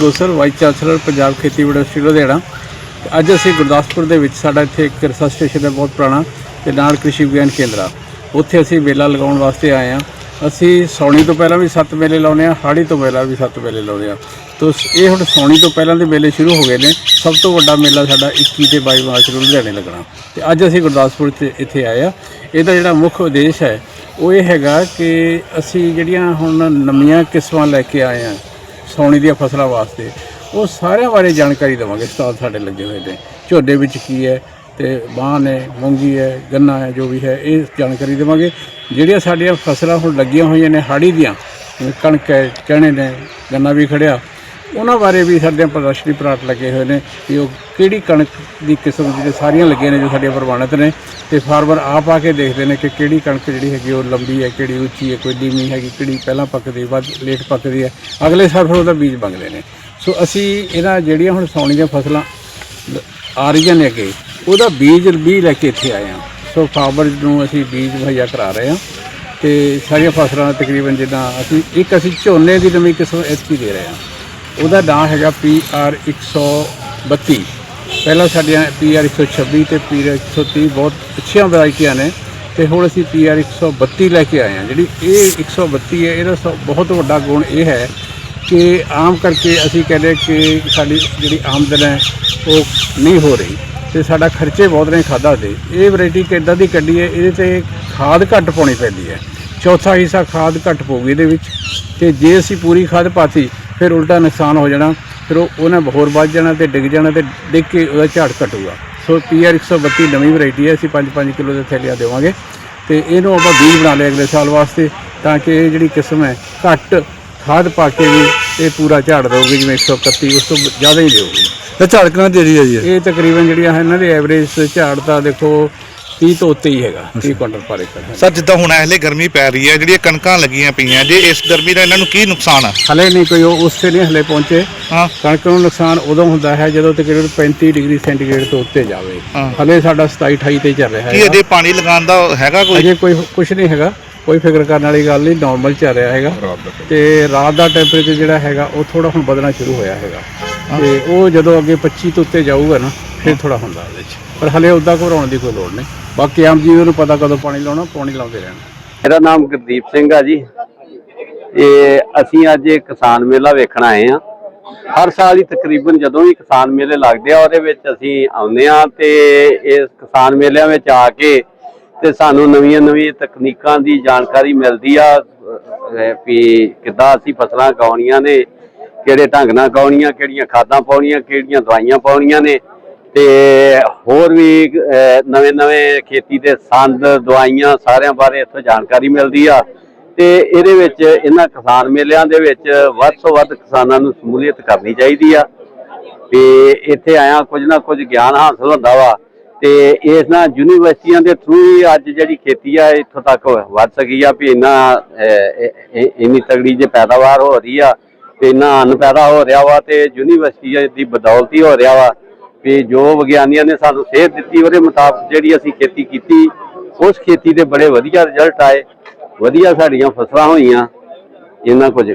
ਗੋਸਰ vice chancellor, Punjab ਖੇਤੀ university Ludhiana. ਤੇ ਅੱਜ ਅਸੀਂ ਗੁਰਦਾਸਪੁਰ ਦੇ ਵਿੱਚ, ਸਾਡਾ ਇੱਥੇ ਇੱਕ ਰਿਸਰਚ ਸਟੇਸ਼ਨ ਹੈ ਬਹੁਤ ਪੁਰਾਣਾ ਤੇ ਨਾਲ ਕ੍ਰਿਸ਼ੀ ਵਿਗਿਆਨ ਕੇਂਦਰ ਆ। ਉੱਥੇ ਅਸੀਂ ਮੇਲਾ ਲਗਾਉਣ ਵਾਸਤੇ ਆਏ ਆ ਅਸੀਂ ਸੌਣੀ ਤੋਂ ਪਹਿਲਾਂ ਵੀ ਸੱਤ ਮੇਲੇ ਲਾਉਂਦੇ ਆ ਹਾੜੀ ਤੋਂ ਪਹਿਲਾਂ ਵੀ ਸੱਤ ਮੇਲੇ ਲਾਉਂਦੇ ਆ ਤੋ ਇਹ ਹੁਣ ਸੌਣੀ ਤੋਂ ਪਹਿਲਾਂ ਦੇ ਮੇਲੇ ਸ਼ੁਰੂ ਹੋ ਗਏ ਨੇ। ਸਭ ਤੋਂ ਵੱਡਾ ਮੇਲਾ ਸਾਡਾ 21 ਤੇ 22 ਮਾਰਚ ਨੂੰ ਲੁਧਿਆਣੇ ਲੱਗਣਾ। ਤੇ ਅੱਜ ਅਸੀਂ ਗੁਰਦਾਸਪੁਰ 'ਚ ਇੱਥੇ ਆਏ ਆ ਇਹਦਾ ਜਿਹੜਾ ਮੁੱਖ ਉਦੇਸ਼ ਹੈ, ਉਹ ਇਹ ਹੈਗਾ ਕਿ ਅਸੀਂ ਜਿਹੜੀਆਂ ਹੁਣ ਨਵੀਆਂ ਕਿਸਮਾਂ ਲੈ ਕੇ ਆਏ ਆ ਸੌਣੀ ਦੀਆਂ ਫਸਲਾਂ ਵਾਸਤੇ। ਉਹ ਸਾਰਿਆਂ ਬਾਰੇ ਜਾਣਕਾਰੀ ਦੇਵਾਂਗੇ ਸਟਾਲ ਸਾਡੇ ਲੱਗੇ ਹੋਏ ਨੇ ਝੋਨੇ ਵਿੱਚ ਕੀ ਹੈ ਤੇ ਬਾਣ ਹੈ ਮੂੰਗੀ ਹੈ, ਗੰਨਾ ਹੈ, ਜੋ ਵੀ ਹੈ, ਇਹ ਜਾਣਕਾਰੀ ਦੇਵਾਂਗੇ। ਜਿਹੜੀਆਂ ਸਾਡੀਆਂ ਫਸਲਾਂ ਹੁਣ ਲੱਗੀਆਂ ਹੋਈਆਂ ਨੇ ਹਾੜੀ ਦੀਆਂ ਕਣਕ ਹੈ ਚਣੇ ਨੇ, ਗੰਨਾ ਵੀ ਖੜਿਆ ਉਹਨਾਂ ਬਾਰੇ ਵੀ ਸਾਡੇ ਪ੍ਰਦਰਸ਼ਨੀ ਪਲਾਟ ਲੱਗੇ ਹੋਏ ਨੇ ਕਿ ਉਹ ਕਿਹੜੀ ਕਣਕ ਦੀ ਕਿਸਮ ਜਿਹੜੇ ਸਾਰੀਆਂ ਲੱਗੀਆਂ ਨੇ ਜੋ ਸਾਡੀਆਂ ਪ੍ਰਵਾਨਿਤ ਨੇ ਤੇ ਫਾਰਮਰ ਆਪ ਆ ਕੇ ਦੇਖਦੇ ਨੇ ਕਿ ਕਿਹੜੀ ਕਣਕ ਜਿਹੜੀ ਹੈਗੀ ਉਹ ਲੰਬੀ ਹੈ, ਕਿਹੜੀ ਉੱਚੀ ਹੈ, ਕੋਈ ਨੀਵੀਂ ਹੈਗੀ, ਕਿਹੜੀ ਪਹਿਲਾਂ ਪੱਕਦੀ, ਵੱਧ ਲੇਟ ਪੱਕਦੀ ਹੈ। ਅਗਲੇ ਸਾਲ ਫਿਰ ਉਹਦਾ ਬੀਜ ਮੰਗਦੇ ਨੇ। ਸੋ ਅਸੀਂ ਇਹਨਾਂ ਜਿਹੜੀਆਂ ਹੁਣ ਸੌਣੀ ਦੀਆਂ ਫਸਲਾਂ ਲ- ਆ ਰਹੀਆਂ ਨੇ ਅੱਗੇ, ਉਹਦਾ ਬੀਜ ਵੀ ਲੈ ਕੇ ਇੱਥੇ ਆਏ ਹਾਂ। ਸੋ ਫਾਰਮਰ ਨੂੰ ਅਸੀਂ ਬੀਜ ਮੁਹੱਈਆ ਕਰਾ ਰਹੇ ਹਾਂ ਤੇ ਸਾਰੀਆਂ ਫਸਲਾਂ ਤਕਰੀਬਨ ਜਿੱਦਾਂ ਅਸੀਂ, ਇੱਕ ਅਸੀਂ ਝੋਨੇ ਦੀ ਨਵੀਂ ਕਿਸਮ ਐਤਕੀ ਦੇ ਰਹੇ ਹਾਂ। ਉਹਦਾ ਨਾਂ ਹੈਗਾ PR 132 ਪਹਿਲਾਂ ਸਾਡੀਆਂ PR 126 ਤੇ PR 130 ਬਹੁਤ ਅੱਛੀਆਂ ਵੈਰਾਈਟੀਆਂ ਨੇ ਤੇ ਹੁਣ ਅਸੀਂ PR 132 ਲੈ ਕੇ ਆਏ ਹਾਂ। ਜਿਹੜੀ ਇਹ 132 ਹੈ, ਇਹਦਾ ਸਭ- ਬਹੁਤ ਵੱਡਾ ਗੁਣ ਇਹ ਹੈ ਕਿ ਆਮ ਕਰਕੇ ਅਸੀਂ ਕਹਿੰਦੇ ਕਿ ਸਾਡੀ ਜਿਹੜੀ ਆਮਦਨ ਹੈ ਉਹ ਨਹੀਂ ਹੋ ਰਹੀ ਤੇ ਸਾਡਾ ਖਰਚੇ ਬਹੁਤ ਨੇ ਖਾਦਾਂ ਦੇ। ਇਹ ਵੈਰਾਈਟੀ ਕਿੱਦਾਂ ਦੀ ਕੱਢੀ ਹੈ, ਇਹਦੇ ਤੇ ਖਾਦ ਘੱਟ ਪਾਉਣੀ ਪੈਂਦੀ ਹੈ। ਚੌਥਾ ਹਿੱਸਾ ਖਾਦ ਘੱਟ ਪਊਗੀ ਇਹਦੇ ਵਿੱਚ ਤੇ ਜੇ ਅਸੀਂ ਪੂਰੀ ਖਾਦ ਪਾਤੀ ਫਿਰ ਉਲਟਾ ਨੁਕਸਾਨ ਹੋ ਜਾਣਾ ਫਿਰ ਉਹ ਉਹਨੇ ਹੋਰ ਵੱਧ ਜਾਣਾ ਤੇ ਡਿੱਗ ਜਾਣਾ ਤੇ ਡਿੱਗ ਕੇ ਉਹਦਾ ਝਾੜ ਘਟੂਗਾ। ਸੋ ਪੀਆਰ 132 ਨਵੀਂ ਵੈਰਾਈਟੀ ਹੈ ਅਸੀਂ 5-5 ਕਿਲੋ ਦੇ ਥੈਲੀਆਂ ਦੇਵਾਂਗੇ। ਤੇ ਇਹਨੂੰ ਆਪਾਂ ਬੀਜ ਬਣਾ ਲਿਆ ਅਗਲੇ ਸਾਲ ਵਾਸਤੇ ਤਾਂ ਕਿ ਇਹ ਜਿਹੜੀ ਕਿਸਮ ਹੈ ਘੱਟ ਖਾਦ ਪਾ ਕੇ ਵੀ ਇਹ ਪੂਰਾ ਝਾੜ ਦੇਊਗੀ ਜਿਵੇਂ 131 ਉਸ ਤੋਂ ਜ਼ਿਆਦਾ ਹੀ ਦੇਊਗੀ। ਤੇ ਝੜਕਣਾ ਜਿਹੜੀ ਹੈ ਜੀ ਇਹ? ਇਹ ਤਕਰੀਬਨ ਜਿਹੜੀਆਂ ਹੈ ਇਹਨਾਂ ਦੇ ਐਵਰੇਜ ਝਾੜ ਤਾਂ ਦੇਖੋ 30 ਤੋਂ ਉੱਤੇ ਹੀ ਹੈਗਾ 30 ਕੁਇੰਟਲ ਪਰ ਏਕੜ ਸਰ ਜਿੱਦਾਂ ਹੁਣ ਇਹਲੇ ਗਰਮੀ ਪੈ ਰਹੀ ਹੈ ਜਿਹੜੀਆਂ ਕਣਕਾਂ ਲੱਗੀਆਂ ਪਈਆਂ ਜੇ ਇਸ ਗਰਮੀ ਦਾ ਇਹਨਾਂ ਨੂੰ ਕੀ ਨੁਕਸਾਨ ਆ? ਹਲੇ ਨਹੀਂ ਕੋਈ ਉਹ ਉਸ ਤੇ ਨਹੀਂ ਹਲੇ ਪਹੁੰਚੇ। ਹਾਂ। ਕਣਕ ਨੂੰ ਨੁਕਸਾਨ ਉਦੋਂ ਹੁੰਦਾ ਹੈ ਜਦੋਂ ਤਕਰੀਬਨ 35 ਡਿਗਰੀ ਸੈਂਟੀਗ੍ਰੇਡ ਤੋਂ ਉੱਤੇ ਜਾਵੇ। ਹਾਂ। ਹਲੇ ਸਾਡਾ 27 28 ਤੇ ਚੱਲ ਰਿਹਾ ਕੀ ਹੈ ਅਜੇ ਪਾਣੀ ਲਗਾਉਣ ਦਾ ਹੈਗਾ ਕੋਈ? ਅਜੇ ਕੋਈ ਕੁਝ ਨਹੀਂ ਹੈਗਾ। ਕੋਈ ਫਿਕਰ ਕਰਨ ਵਾਲੀ ਗੱਲ ਨਹੀਂ ਨਾਰਮਲ ਚੱਲ ਰਿਹਾ ਹੈਗਾ। ਤੇ ਰਾਤ ਦਾ ਟੈਂਪਰੇਚਰ ਜਿਹੜਾ ਹੈਗਾ ਉਹ ਥੋੜਾ ਹੁਣ ਵਧਣਾ ਸ਼ੁਰੂ ਹੋਇਆ ਹੈਗਾ। ਤੇ ਉਹ ਜਦੋਂ ਅੱਗੇ 25 ਤੋਂ ਉੱਤੇ ਜਾਊਗਾ ਨਾ ਫਿਰ ਥੋੜਾ ਹੁੰਦਾ ਉਹਦੇ ਵਿੱਚ। ਪਰ ਹਲੇ ਉਦਾਂ ਘਬਰਾਉਣ ਦੀ ਕੋਈ ਲੋੜ ਨਹੀਂ। ਬਾਕੀ ਆਮ ਜੀਵ ਨੂੰ ਪਤਾ ਕਦੋਂ ਪਾਣੀ ਲਾਉਣਾ ਪਾਣੀ ਲਾਉਂਦੇ ਰਹਿਣਾ। ਮੇਰਾ ਨਾਮ ਗੁਰਦੀਪ ਸਿੰਘ ਆ ਜੀ। ਇਹ ਅਸੀਂ ਅੱਜ ਇਹ ਕਿਸਾਨ ਮੇਲਾ ਵੇਖਣ ਆਏ ਆ ਹਰ ਸਾਲ ਹੀ ਤਕਰੀਬਨ ਜਦੋਂ ਵੀ ਕਿਸਾਨ ਮੇਲੇ ਲੱਗਦੇ ਆ, ਉਹਦੇ ਵਿੱਚ ਅਸੀਂ ਆਉਂਦੇ ਆ ਤੇ ਇਸ ਕਿਸਾਨ ਮੇਲਿਆਂ ਵਿੱਚ ਆ ਕੇ ਤੇ ਸਾਨੂੰ ਨਵੀਆਂ ਨਵੀਆਂ ਤਕਨੀਕਾਂ ਦੀ ਜਾਣਕਾਰੀ ਮਿਲਦੀ ਆ ਵੀ ਕਿੱਦਾਂ ਅਸੀਂ ਫਸਲਾਂ ਗਾਉਣੀਆਂ ਨੇ, ਕਿਹੜੇ ਢੰਗ ਨਾਲ ਗਾਉਣੀਆਂ ਕਿਹੜੀਆਂ ਖਾਦਾਂ ਪਾਉਣੀਆਂ, ਕਿਹੜੀਆਂ ਦਵਾਈਆਂ ਪਾਉਣੀਆਂ ਨੇ। ਤੇ ਹੋਰ ਵੀ ਨਵੇਂ ਨਵੇਂ ਖੇਤੀ ਦੇ ਸੰਦ, ਦਵਾਈਆਂ ਸਾਰਿਆਂ ਬਾਰੇ ਇੱਥੋਂ ਜਾਣਕਾਰੀ ਮਿਲਦੀ ਆ। ਤੇ ਇਹਦੇ ਵਿੱਚ ਇਹਨਾਂ ਕਿਸਾਨ ਮੇਲਿਆਂ ਦੇ ਵਿੱਚ ਵੱਧ ਤੋਂ ਵੱਧ ਕਿਸਾਨਾਂ ਨੂੰ ਸ਼ਮੂਲੀਅਤ ਕਰਨੀ ਚਾਹੀਦੀ ਆ। ਤੇ ਇੱਥੇ ਆਇਆ ਕੁਝ ਨਾ ਕੁਝ ਗਿਆਨ ਹਾਸਲ ਹੁੰਦਾ ਵਾ। ਤੇ ਇਸ ਨਾਲ ਯੂਨੀਵਰਸਿਟੀਆਂ ਦੇ ਥਰੂ ਹੀ ਅੱਜ ਜਿਹੜੀ ਖੇਤੀ ਆ, ਇੱਥੋਂ ਤੱਕ ਵੱਧ ਸਕੀ ਆ ਵੀ ਇੰਨਾ ਇੰਨੀ ਤਗੜੀ ਜੇ ਪੈਦਾਵਾਰ ਹੋ ਰਹੀ ਆ ਤੇ ਇੰਨਾ ਅੰਨ ਪੈਦਾ ਹੋ ਰਿਹਾ ਵਾ ਤੇ ਯੂਨੀਵਰਸਿਟੀ ਦੀ ਬਦੌਲਤੀ ਹੋ ਰਿਹਾ ਵਾ। ਵੀ ਜੋ ਵਿਗਿਆਨੀਆਂ ਨੇ ਸਾਨੂੰ ਸੇਧ ਦਿੱਤੀ ਉਹਦੇ ਮੁਤਾਬਕ ਜਿਹੜੀ ਅਸੀਂ ਖੇਤੀ ਕੀਤੀ ਉਸ ਖੇਤੀ ਦੇ ਬੜੇ ਵਧੀਆ ਰਿਜ਼ਲਟ ਆਏ ਵਧੀਆ ਸਾਡੀਆਂ ਫਸਲਾਂ ਹੋਈਆਂ ਇਹਨਾਂ ਕੁਝ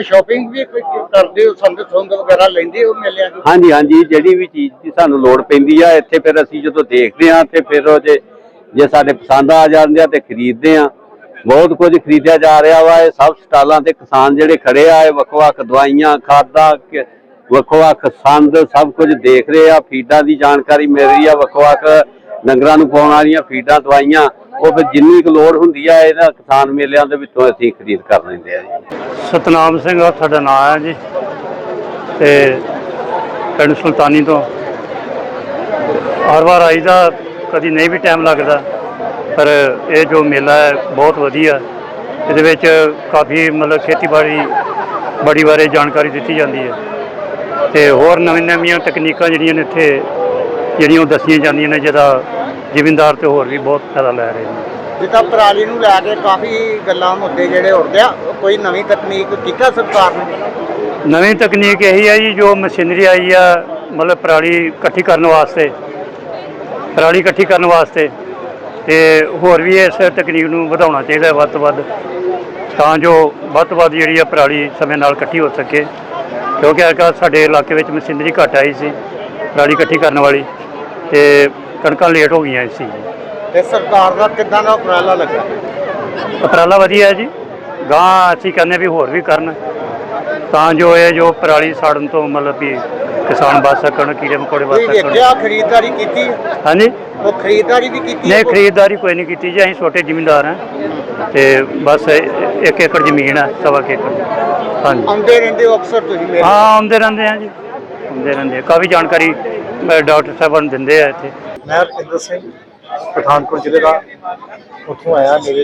ਸ਼ਾਪਿੰਗ ਵੀ ਕੋਈ ਕਰਦੇ ਹੋ ਸੰਦ ਸੁੰਦ ਵਗੈਰਾ ਲੈਂਦੇ ਹੋ ਮੇਲਿਆਂ ਦੀ ਹਾਂਜੀ ਹਾਂਜੀ ਜਿਹੜੀ ਵੀ ਚੀਜ਼ ਦੀ ਸਾਨੂੰ ਲੋੜ ਪੈਂਦੀ ਆ ਇੱਥੇ ਫਿਰ ਅਸੀਂ ਜਦੋਂ ਦੇਖਦੇ ਆ ਤੇ ਫਿਰ ਉਹ ਜੇ ਜੇ ਸਾਡੇ ਪਸੰਦ ਆ ਜਾਂਦੇ ਆ ਤੇ ਖਰੀਦਦੇ ਆ ਬਹੁਤ ਕੁਝ ਖਰੀਦਿਆ ਜਾ ਰਿਹਾ ਵਾ ਇਹ ਸਭ ਸਟਾਲਾਂ ਤੇ ਕਿਸਾਨ ਜਿਹੜੇ ਖੜੇ ਆ ਇਹ ਵੱਖ-ਵੱਖ ਦਵਾਈਆਂ ਖਾਦਾਂ ਵੱਖ-ਵੱਖ ਸੰਦ ਸਭ ਕੁਝ ਦੇਖ ਰਹੇ ਆ, ਫੀਡਾਂ ਦੀ ਜਾਣਕਾਰੀ ਮਿਲ ਰਹੀ ਆ, ਵੱਖ-ਵੱਖ ਡੰਗਰਾਂ ਨੂੰ ਪਾਉਣ ਵਾਲੀਆਂ ਫੀਡਾਂ ਦਵਾਈਆਂ, ਉਹ ਫਿਰ ਜਿੰਨੀ ਕੁ ਲੋੜ ਹੁੰਦੀ ਆ ਇਹਨਾਂ ਕਿਸਾਨ ਮੇਲਿਆਂ ਦੇ ਵਿੱਚੋਂ ਅਸੀਂ ਖਰੀਦ ਕਰ ਲੈਂਦੇ ਆ ਜੀ। ਸਤਨਾਮ ਸਿੰਘ ਆ, ਸਾਡਾ ਨਾਮ ਹੈ ਜੀ, ਤੇ ਪਿੰਡ ਸੁਲਤਾਨੀ ਤੋਂ। ਹਰ ਵਾਰ ਆਈਦਾ, ਕਦੀ ਨਹੀਂ ਵੀ ਟਾਈਮ ਲੱਗਦਾ, ਪਰ ਇਹ ਜੋ ਮੇਲਾ ਹੈ, ਬਹੁਤ ਵਧੀਆ। ਇਹਦੇ ਵਿੱਚ ਕਾਫੀ ਮਤਲਬ ਖੇਤੀਬਾੜੀ, ਬੜੀ ਬਾਰੇ ਜਾਣਕਾਰੀ ਦਿੱਤੀ ਜਾਂਦੀ ਹੈ। ਤੇ ਹੋਰ ਨਵੀਆਂ ਨਵੀਆਂ ਤਕਨੀਕਾਂ ਜਿਹੜੀਆਂ ਨੇ ਇੱਥੇ ਜਿਹੜੀਆਂ ਉਹ ਦੱਸੀਆਂ ਜਾਂਦੀਆਂ ਨੇ ਜਿਹਦਾ ਜ਼ਿਮੀਂਦਾਰ ਤੇ ਹੋਰ ਵੀ ਬਹੁਤ ਫਾਇਦਾ ਲੈ ਰਹੇ ਨੇ। ਜਿੱਦਾਂ ਪਰਾਲੀ ਨੂੰ ਲੈ ਕੇ ਕਾਫੀ ਗੱਲਾਂ ਮੁੱਦੇ ਜਿਹੜੇ ਉੱਠਦੇ ਆ ਕੋਈ ਨਵੀਂ ਤਕਨੀਕ ਕੀਤਾ ਸਰਕਾਰ ਨੇ? ਨਵੀਂ ਤਕਨੀਕ ਇਹੀ ਹੈ ਜੀ ਜੋ ਮਸ਼ੀਨਰੀ ਆਈ ਆ ਮਤਲਬ ਪਰਾਲੀ ਇਕੱਠੀ ਕਰਨ ਵਾਸਤੇ ਪਰਾਲੀ ਇਕੱਠੀ ਕਰਨ ਵਾਸਤੇ ਤੇ ਹੋਰ ਵੀ ਇਸ ਤਕਨੀਕ ਨੂੰ ਵਧਾਉਣਾ ਚਾਹੀਦਾ ਵੱਧ ਤੋਂ ਵੱਧ ਤਾਂ ਜੋ ਵੱਧ ਤੋਂ ਵੱਧ ਜਿਹੜੀ ਆ ਪਰਾਲੀ ਸਮੇਂ ਨਾਲ ਇਕੱਠੀ ਹੋ ਸਕੇ। ਕਿਉਂਕਿ ਅੱਜ ਸਾਡੇ ਇਲਾਕੇ ਵਿੱਚ ਮਸ਼ੀਨਰੀ ਘੱਟ ਆਈ ਸੀ ਪਰਾਲੀ ਇਕੱਠੀ ਕਰਨ ਵਾਲੀ ਤੇ ਕਣਕਾਂ ਲੇਟ ਹੋ ਗਈਆਂ ਸੀ। ਤੇ ਸਰਕਾਰ ਦਾ ਕਿੱਦਾਂ ਦਾ ਉਪਰਾਲਾ ਲੱਗਾ? ਉਪਰਾਲਾ ਵਧੀਆ ਹੈ ਜੀ। ਗਾਂ ਅਸੀਂ ਕਹਿੰਦੇ ਵੀ ਹੋਰ ਵੀ ਕਰਨ। ਤਾਂ ਜੋ ਇਹ ਜੋ ਪਰਾਲੀ ਸਾੜਨ ਤੋਂ ਮਤਲਬ ਵੀ ਕਿਸਾਨ ਬਚ ਸਕਣ ਕੀੜੇ ਮਕੌੜੇ ਬਚ ਕੋਈ ਸਕਣ। ਵੇਖਿਆ ਖਰੀਦਦਾਰੀ ਕੀਤੀ? ਹਾਂਜੀ। ਉਹ ਖਰੀਦਦਾਰੀ ਵੀ ਕੀਤੀ ਨਹੀਂ ਖਰੀਦਦਾਰੀ ਕੋਈ ਨਹੀਂ ਕੀਤੀ ਜੀ। ਅਸੀਂ ਛੋਟੇ ਜ਼ਿਮੀਂਦਾਰ ਹਾਂ ਤੇ ਬਸ ਇੱਕ ਏਕੜ ਜ਼ਮੀਨ ਹੈ ਸਵਾ ਕੁ ਏਕੜ। ਹਾਂਜੀ। ਆਉਂਦੇ ਰਹਿੰਦੇ ਹੋ ਅਕਸਰ ਤੁਸੀਂ ਮੇਰੇ ਹਾਂ ਆਉਂਦੇ ਰਹਿੰਦੇ ਆ ਜੀ। ਆਉਂਦੇ ਰਹਿੰਦੇ ਆ। ਕਾਫੀ ਜਾਣਕਾਰੀ ਅ, ਡਾਕਟਰ ਸਾਹਿਬਾਨ ਦਿੰਦੇ ਆ ਇੱਥੇ। ਮੈਂ ਰਪਿੰਦਰ ਸਿੰਘ ਪਠਾਨਕੋਟ ਜ਼ਿਲ੍ਹੇ ਦਾ ਉੱਥੋਂ ਆਇਆ ਮੇਰੇ।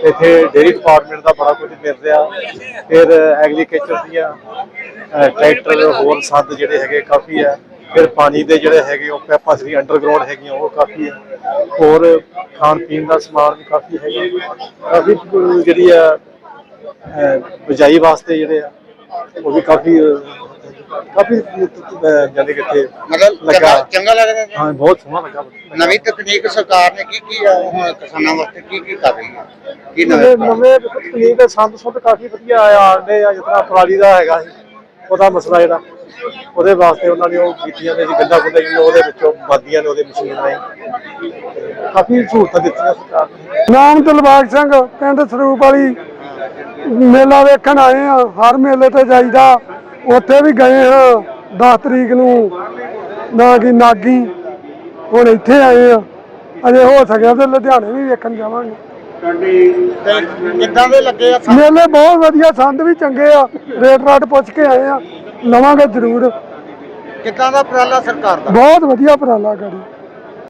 ਇੱਥੇ ਡੇਰੀ ਡਿਪਾਰਟਮੈਂਟ ਦਾ ਬੜਾ ਕੁਝ ਮਿਲ ਰਿਹਾ। ਫਿਰ ਐਗਰੀਕਲਚਰ ਦੀਆਂ ਅਹ, ਟਰੈਕਟਰ ਹੋਰ ਸੰਦ ਜਿਹੜੇ ਹੈਗੇ ਕਾਫੀ ਹੈ ਫਿਰ ਪਾਣੀ ਦੇ ਜਿਹੜੇ ਹੈਗੇ ਉਹ ਪੈਪਾਂ ਸੀ ਅੰਡਰਗਰਾਉਂਡ ਹੈਗੀਆਂ ਉਹ ਕਾਫੀ ਹੈ ਹੋਰ ਖਾਣ ਪੀਣ ਦਾ ਸਮਾਨ ਵੀ ਕਾਫੀ ਹੈਗਾ। ਕਾਫੀ ਅਹ, ਜਿਹੜੀ ਆ ਬਿਜਾਈ ਵਾਸਤੇ ਜਿਹੜੇ ਆ ਉਹ ਵੀ ਕਾਫੀ ਕਾਫੀ ਅਹ, ਜਾਣੀ ਕਿ ਇੱਥੇ ਮਤਲਬ ਲੱਗਾ। ਚੰਗਾ ਲੱਗਦਾ? ਹਾਂ ਬਹੁਤ ਸੋਹਣਾ ਲੱਗਾ। ਨਵੀਂ ਤਕਨੀਕ ਸਰਕਾਰ ਨੇ ਕੀ ਕੀ ਹੁਣ ਕਿਸਾਨਾਂ ਵਾਸਤੇ ਕੀ ਕੀ ਕਰ ਰਹੀ ਹੈ? ਕੀ ਨਵੇਂ ਨਵੇਂ ਤਕਨੀਕ ਦੇ ਸੰਦ ਸੁੰਦ ਕਾਫੀ ਵਧੀਆ ਆਉਂਦੇ ਆ ਜਿਤਨਾ ਪਰਾਲੀ ਦਾ ਹੈਗਾ ਸੀ ਉਹਦਾ ਮਸਲਾ ਜਿਹੜਾ ਉਹਦੇ ਵਾਸਤੇ ਉਹਨਾਂ ਨੇ ਉਹ ਕੀਤੀਆਂ ਨੇ ਜੀ ਗੱਡਾ ਗੁੱਡਾ ਜਿਹੜੀਆਂ ਉਹਦੇ ਵਿੱਚੋਂ ਵੱਧਦੀਆਂ ਨੇ ਉਹਦੇ ਮਸ਼ੀਨ ਰਾਹੀਂ। ਕਾਫੀ ਸਹੂਲਤਾਂ ਦਿੱਤੀਆਂ ਸਰਕਾਰ ਨੇ। ਨਾਮ ਦਿਲਬਾਗ ਸਿੰਘ ਪਿੰਡ ਸਰੂਪ ਵਾਲੀ। ਮੇਲਾ ਵੇਖਣ ਆਏ ਆ ਹਰ ਮੇਲੇ ਤੇ ਜਾਈਦਾ। ਉੱਥੇ ਵੀ ਗਏ ਹਾਂ 10 ਤਰੀਕ ਨੂੰ ਨਾ ਕਿ ਨਾਗੀ। ਹੁਣ ਇੱਥੇ ਆਏ ਆ। ਅਜੇ ਹੋ ਸਕਿਆ ਤੇ ਲੁਧਿਆਣੇ ਵੀ ਵੇਖਣ ਜਾਵਾਂਗੇ। ਕਿੱਦਾਂ ਦੇ ਲੱਗੇ ਆ ਮੇਲੇ ਬਹੁਤ ਵਧੀਆ ਸੰਦ ਵੀ ਚੰਗੇ ਆ। ਰੇਟ ਰਾਟ ਪੁੱਛ ਕੇ ਆਏ ਆ। ਲਵਾਂਗੇ ਜ਼ਰੂਰ। ਕਿੱਦਾਂ ਦਾ ਉਪਰਾਲਾ ਸਰਕਾਰ ਦਾ? ਬਹੁਤ ਵਧੀਆ ਉਪਰਾਲਾ ਗੜੀ